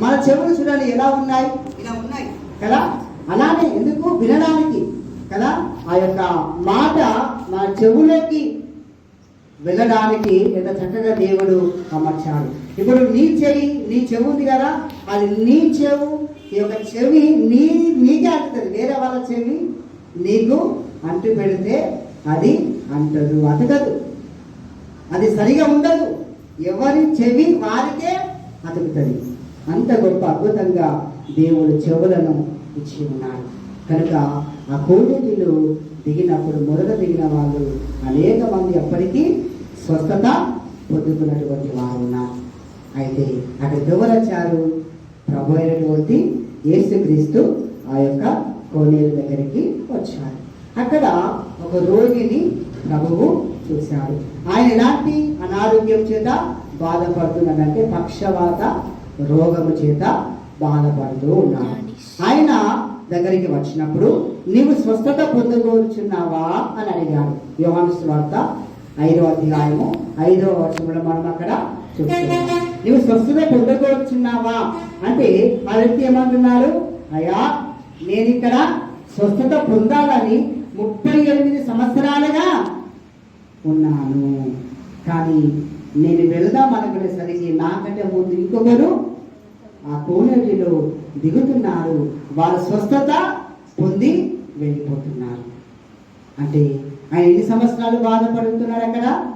మన చెవులు చూడాలి ఎలా ఉన్నాయి? ఇలా ఉన్నాయి. కదా? అలానే ఎందుకు? వినడానికి. కదా? ఆ యొక్క మాట మన చెవులోకి వెళ్ళడానికి ఎంత చక్కగా దేవుడు అమర్చాడు ఇప్పుడు నీ చెవి నీ చెవు ఉంది కదా? అది నీ చెవు ఈ యొక్క చెవి నీ నీకే అంటుతుంది. వేరే వాళ్ళ చెవి నీకు అంటు పెడితే అది అంటదు. అతకదు. అది సరిగా ఉండదు. ఎవరి చెవి వారికే అతుకుతుంది. అంత గొప్ప అద్భుతంగా దేవుడు చెవులను ఇచ్చి ఉన్నాడు. కనుక ఆ కోనేటిలో దిగినప్పుడు మొదట దిగిన వాళ్ళు అనేక మంది అప్పటికీ స్వస్థత పొందుతున్నటువంటి వారు ఉన్నారు. అయితే అక్కడికి ఎవరు వచ్చారు ప్రభు అయినటువంటి యేసుక్రీస్తు ఆ యొక్క కోనేరు దగ్గరికి వచ్చారు. అక్కడ ఒక రోగిని ప్రభువు చూశాడు. ఆయన ఎలాంటి అనారోగ్యం చేత బాధపడుతున్నాడంటే పక్షవాత రోగము చేత బాధపడుతూ ఉన్నాడు. ఆయన దగ్గరికి వచ్చినప్పుడు నీవు స్వస్థత పొందుకోరుచున్నావా అని అడిగాడు. యోహాను వార్త ఐదవ అధ్యాయము ఐదవ వచనంలో మనం అక్కడ చూస్తున్నాం. నీవు స్వస్థత పొందుకోరుచున్నావా అంటే ఆ వ్యక్తి ఏమంటున్నాడు? అయ్యా నేను ఇక్కడ స్వస్థత పొందాలని ముప్పై ఎనిమిది సంవత్సరాలుగా ఉన్నాను. కానీ నేను వెళ్దాం అనుకునేసరికి నాకంటే ముందు ఇంకొకరు ఆ కోనేటిలో దిగుతున్నారు. వారు స్వస్థత పొంది వెళ్ళిపోతున్నారు. అంటే ఆయన ఎన్ని సంవత్సరాలు బాధపడుతున్నాడు అక్కడ?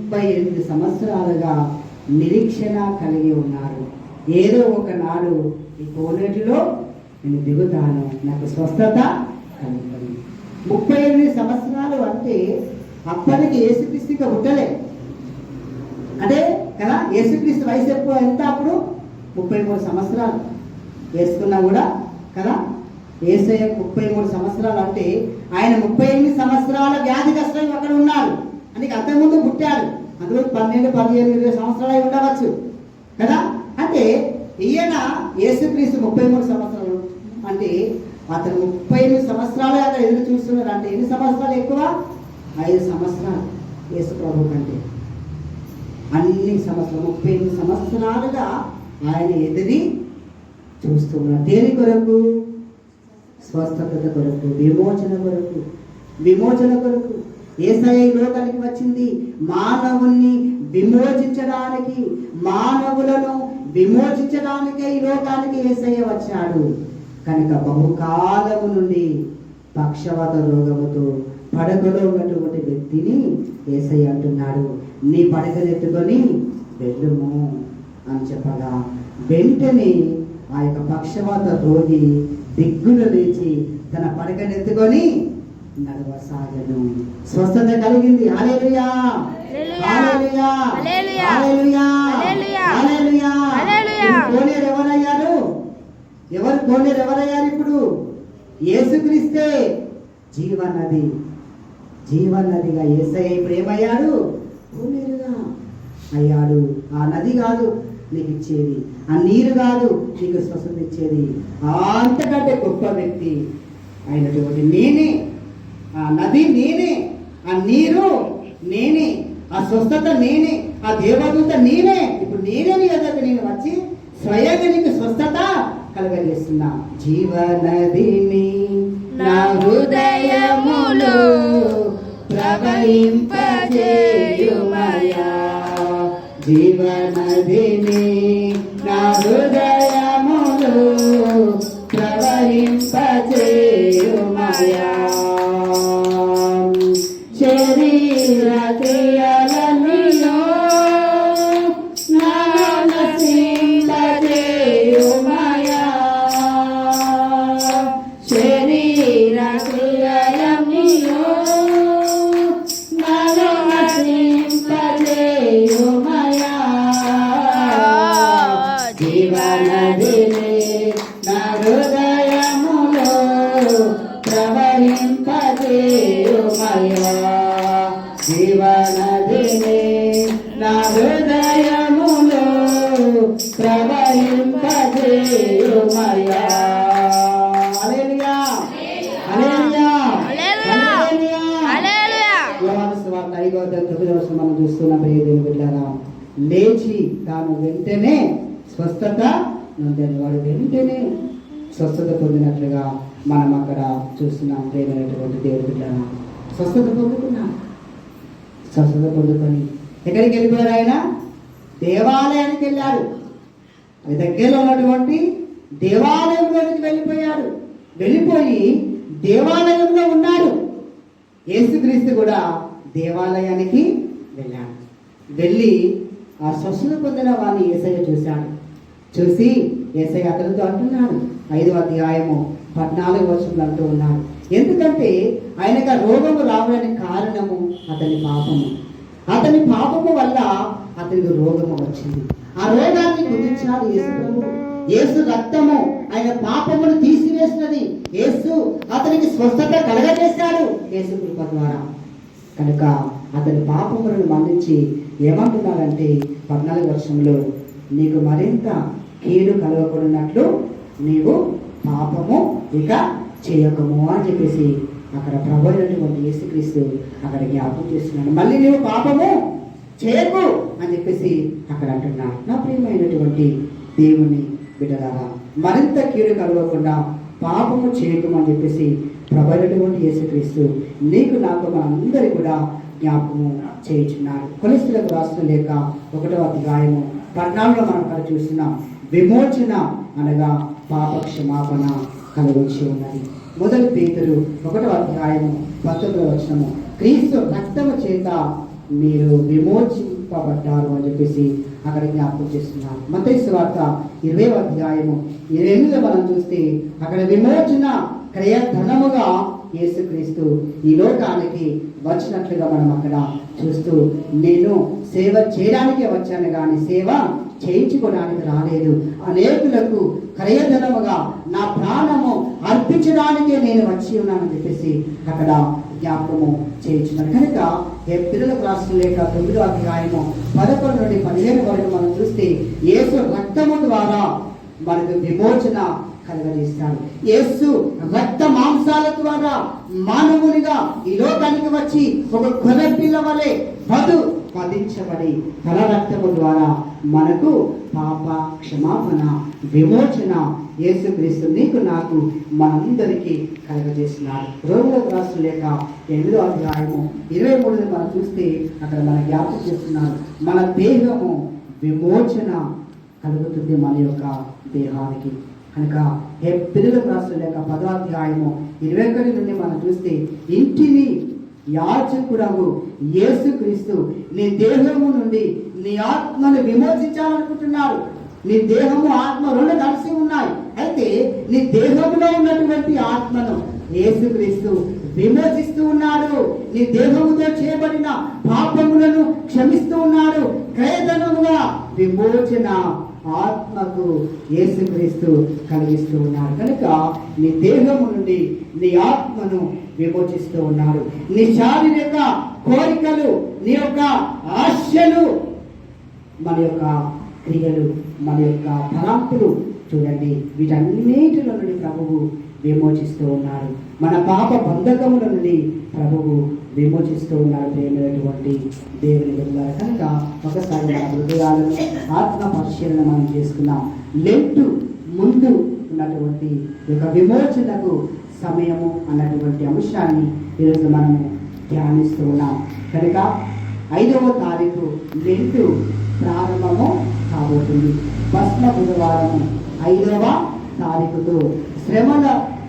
ముప్పై ఎనిమిది సంవత్సరాలుగా నిరీక్షణ కలిగి ఉన్నారు. ఏదో ఒకనాడు ఈ కోనేటిలో నేను దిగుతాను నాకు స్వస్థత కలుగుతుంది. ముప్పై ఎనిమిది సంవత్సరాలు అంటే అప్పటికి ఏసుక్రీస్తుగా పుట్టలే. అదే కదా? యేసుక్రీస్తు వయసు ఎక్కువ ఎంత అప్పుడు? ముప్పై మూడు సంవత్సరాలు వేసుకున్నా కూడా కదా? ఏసయ్య ముప్పై మూడు సంవత్సరాలు అంటే ఆయన ముప్పై ఎనిమిది సంవత్సరాల వ్యాధి కష్టం అక్కడ ఉన్నారు. అందుకే అంతకుముందు పుట్టాడు అందులో పన్నెండు పదిహేను ఇరవై సంవత్సరాలు అయి ఉండవచ్చు కదా? అంటే ఈయన యేసుక్రీస్తు ముప్పై మూడు సంవత్సరాలు అంటే అతను ముప్పై ఎనిమిది సంవత్సరాలు అక్కడ ఎదురు చూస్తున్నారు అంటే ఎన్ని సంవత్సరాలు ఎక్కువ? ఐదు సంవత్సరాలు యేసు ప్రభు కంటే. అన్ని సంవత్సరాలు ముప్పై ఎనిమిది సంవత్సరాలుగా ఆయన ఎదిరి చూస్తున్నారు దేని కొరకు? స్వస్థత కొరకు విమోచన కొరకు. విమోచన కొరకు. ఏసఐ లోకానికి వచ్చింది. మానవుణ్ణి విమోచించడానికి మానవులను విమోచించడానికి ఈ లోకానికి ఏసయ్య వచ్చాడు. కనుక బహుకాలము నుండి పక్షవాత రోగముతో పడకలో ఉన్నటువంటి వ్యక్తిని ఏసయ్య అంటున్నాడు. నీ పడకనెత్తుకొని వెళ్ళుము. అని చెప్పగా వెంటనే ఆ యొక్క పక్షవాత రోగి దిగ్గులు లేచి తన పడకనెత్తుకొని నడవసాగను స్వస్థత కలిగింది. కోనేరు ఎవరయ్యారు? ఎవరు కోనేరు ఎవరయ్యారు ఇప్పుడు? యేసుక్రీస్తే జీవనది. జీవనదిగా ఏసై ఇప్పుడు ఏమయ్యాడు కోనేరుగా అయ్యాడు. ఆ నది కాదు నీకు ఇచ్చేది ఆ నీరు కాదు నీకు స్వస్థత ఇచ్చేది. అంతకంటే గొప్ప వ్యక్తి అయినటువంటి నేనే. ఆ నది నేనే ఆ నీరు నేనే ఆ స్వస్థత నేనే ఆ దేవదూత నేనే ఇప్పుడు నేనే నీ దగ్గరకు నేను వచ్చి స్వయంగా నీకు స్వస్థత కలగజేస్తున్నా. జీవనదిని నా హృదయములో ప్రవహింపజేయుమయా జీవనదిని నా హృదయములో ప్రవహింపజేయుమయా. శరీర క్రియలని జీవనదిని నా హృదయములో ప్రవహింపజేయుమయా జీవనదిని నా హృదయములో ప్రవహింపజేయుమయా మనం చూస్తున్న. ప్రియ దేవుని బిడ్డలారా లేచి తాను వెంటనే స్వస్థత నొందిన వాడు వెంటనే స్వస్థత పొందినట్లుగా మనం అక్కడ చూస్తున్నాం. ప్రేమైనటువంటి దేవుడి బిడ్డలను స్వస్థత పొందుకున్నాం స్వస్థత పొందుకొని ఎక్కడికి వెళ్ళిపోయారు ఆయన? దేవాలయానికి వెళ్ళారు. అది దగ్గరలో ఉన్నటువంటి దేవాలయంలోనికి వెళ్ళిపోయాడు వెళ్ళిపోయి దేవాలయంలో ఉన్నాడు యేసుక్రీస్తు కూడా దేవాలయానికి వెళ్ళాడు. వెళ్ళి ఆ స్వస్థత పొందిన వాడిని ఏసయ్య చూశాడు. చూసి ఏసయ్య అతనితో అంటున్నాడు ఐదో అధ్యాయము పద్నాలుగు వర్షంలో అంటూ ఉన్నాడు. ఎందుకంటే ఆయనకు రోగము రావడానికి కారణము అతని పాపము. అతని పాపము వల్ల అతనికి రోగము వచ్చింది. ఆ రోగాన్ని గుర్తించాడు యేసు ప్రభు. యేసు రక్తము ఆయన పాపమును తీసివేసినది. యేసు అతనికి స్వస్థత కలగజేశాడు యేసు కృప ద్వారా. కనుక అతని పాపములను మన్నించి ఏమంటున్నాడంటే పద్నాలుగు వర్షంలో నీకు మరింత కీడు కలగకున్నట్లు నీవు పాపము ఇక చేయకము అని చెప్పేసి అక్కడ ప్రభు అయినటువంటి యేసుక్రీస్తు అక్కడ జ్ఞాపకం చేస్తున్నాడు. మళ్ళీ నీవు పాపము చేయకు అని చెప్పేసి అక్కడ అంటున్నాడు. నా ప్రియమైనటువంటి దేవుని బిడ్డలారా మరింత కీడు కలగకుండా పాపము చేయకము అని చెప్పేసి ప్రభు యేసుక్రీస్తు నీకు నాకు మనందరి కూడా జ్ఞాపకము చేయుచున్నారు. కొలిస్తులకు రాసిన లేక ఒకటో అధ్యాయము పద్నాలుగులో మనం అక్కడ చూస్తున్నాం. విమోచన అనగా పాప క్షమాపణ కలుగొచ్చి ఉన్నది. మొదటి పేతులు ఒకటో అధ్యాయము పంతొమ్మిదవ వచనము. క్రీస్తు రక్తము చేత మీరు విమోచింపబడ్డారు అని చెప్పేసి అక్కడ జ్ఞాపకం చేస్తున్నారు. మతైసు వార్త ఇరవై అధ్యాయము. ఇరవై ఎనిమిదిలో మనం చూస్తే అక్కడ విమోచన క్రయ ధనముగా యేసుక్రీస్తు ఈ లోకానికి వచ్చినట్లుగా మనం అక్కడ చూస్తూ నేను సేవ చేయడానికే వచ్చాను కానీ సేవ చేయించుకోవడానికి రాలేదు. అనేకులకు క్రయధనముగా నా ప్రాణము అర్పించడానికే నేను వచ్చి ఉన్నానని చెప్పేసి అక్కడ జ్ఞాపకము చేయించున్నాను కనుక ఏ పిల్లలకు రాసిన లేక తొమ్మిదో అధ్యాయము పదకొండు నుండి పదిహేను వరకు మనం చూస్తే యేసు రక్తము ద్వారా మనకు విమోచన కలగజేస్తాడు. యేసు రక్త మాంసాల ద్వారా మానవునిగా ఈ లోకానికి వచ్చి ఒక గొర్రె పిల్ల వలె వధు వధించబడి తల రక్తము ద్వారా మనకు పాప క్షమాపణ విమోచన యేసుక్రీస్తు నీకు నాకు మనందరికీ కలగజేసినాడు రోగులకు రాష్ట్రం లేక ఎనిమిదో అధ్యాయము ఇరవై మూడుని మనం చూస్తే అక్కడ మన జ్ఞాపకం చేస్తున్నారు మన దేహము విమోచన కలుగుతుంది మన యొక్క దేహానికి. కనుక ఏ పిల్లలకు రాసిన లేక పదాధ్యాయము ఇరవై ఒకటి నుండి మనం చూస్తే ఇంటిని యాచకుడవు యేసుక్రీస్తు నీ దేహము నుండి నీ ఆత్మను విమోచించాలనుకుంటున్నాడు. నీ దేహము ఆత్మ రెండు కలిసి ఉన్నాయి. అయితే నీ దేహంలో ఉన్నటువంటి ఆత్మను యేసుక్రీస్తు విమోచిస్తూ ఉన్నాడు. నీ దేహముతో చేయబడిన పాపములను క్షమిస్తూ ఉన్నాడు. విమోచన ఆత్మకు యేసుక్రీస్తు కలిగిస్తూ ఉన్నాడు. కనుక నీ దేహము నుండి నీ ఆత్మను విమోచిస్తూ ఉన్నాడు. నీ శారీరక కోరికలు నీ యొక్క ఆశలు మన యొక్క క్రియలు మన యొక్క తలంపులు చూడండి. వీటన్నిటిలో నుండి ప్రభువు విమోచిస్తూ ఉన్నారు మన పాప బంధకముల నుండి ప్రభువు విమోచిస్తూ ఉన్నాడు ప్రేమైనటువంటి దేవుని వెళ్ళారు కనుక ఒకసారి మన హృదయాలను ఆత్మ పరిశీలన మనం చేసుకున్నాం లెంటు ముందు ఉన్నటువంటి యొక్క విమోచనకు సమయము అన్నటువంటి అంశాన్ని ఈరోజు మనము ధ్యానిస్తూ ఉన్నాం. కనుక ఐదవ తారీఖు లెంటు ప్రారంభము కాబోతుంది. భస్మ బుధవారం ఐదవ తారీఖుతో శ్రమల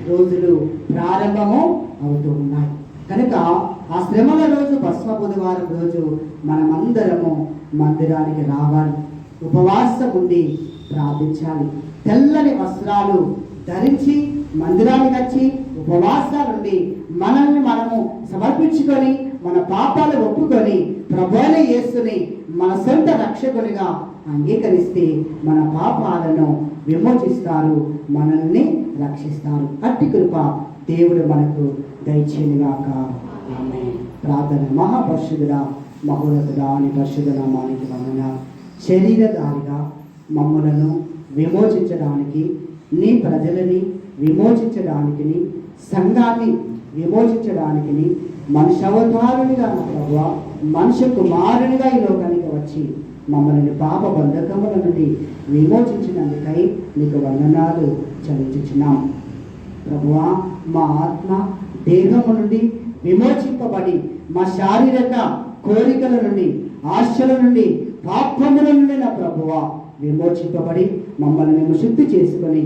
రోజులు ప్రారంభము అవుతూ ఉన్నాయి. కనుక ఆ శ్రమల రోజు భస్మ బుధవారం రోజు మనమందరము మందిరానికి రావాలి. ఉపవాసం ఉండి ప్రార్థించాలి. తెల్లని వస్త్రాలు ధరించి మందిరానికి వచ్చి ఉపవాసాలుండి మనల్ని మనము సమర్పించుకొని మన పాపాలు ఒప్పుకొని ప్రభువుల యేసుని మన సొంత రక్షకునిగా అంగీకరిస్తే మన పాపాలను విమోచిస్తారు మనల్ని రక్షిస్తారు. అట్టి కృప దేవుడు మనకు దయచేయగాక ఆమె ప్రార్థన మహాపరిశుద్ధుడా మహోన్నతుడా అని పరిశుద్ధ నామానికి వలన శరీరధారిగా మమ్మలను విమోచించడానికి నీ ప్రజలని విమోచించడానికి సంఘాన్ని విమోచించడానికి మనుషవతారునిగా నా ప్రభు మనిషి కుమారునిగా ఈ లోకానికి వచ్చి మమ్మల్ని పాప బంధకముల నుండి విమోచించినందుకై నీకు వందనాలు చెల్లించుచున్నాం. ప్రభువా మా ఆత్మ దేహము నుండి విమోచింపబడి మా శారీరక కోరికల నుండి ఆశల నుండి పాపముల నుండి నా ప్రభువ విమోచింపబడి మమ్మల్ని మేము శుద్ధి చేసుకొని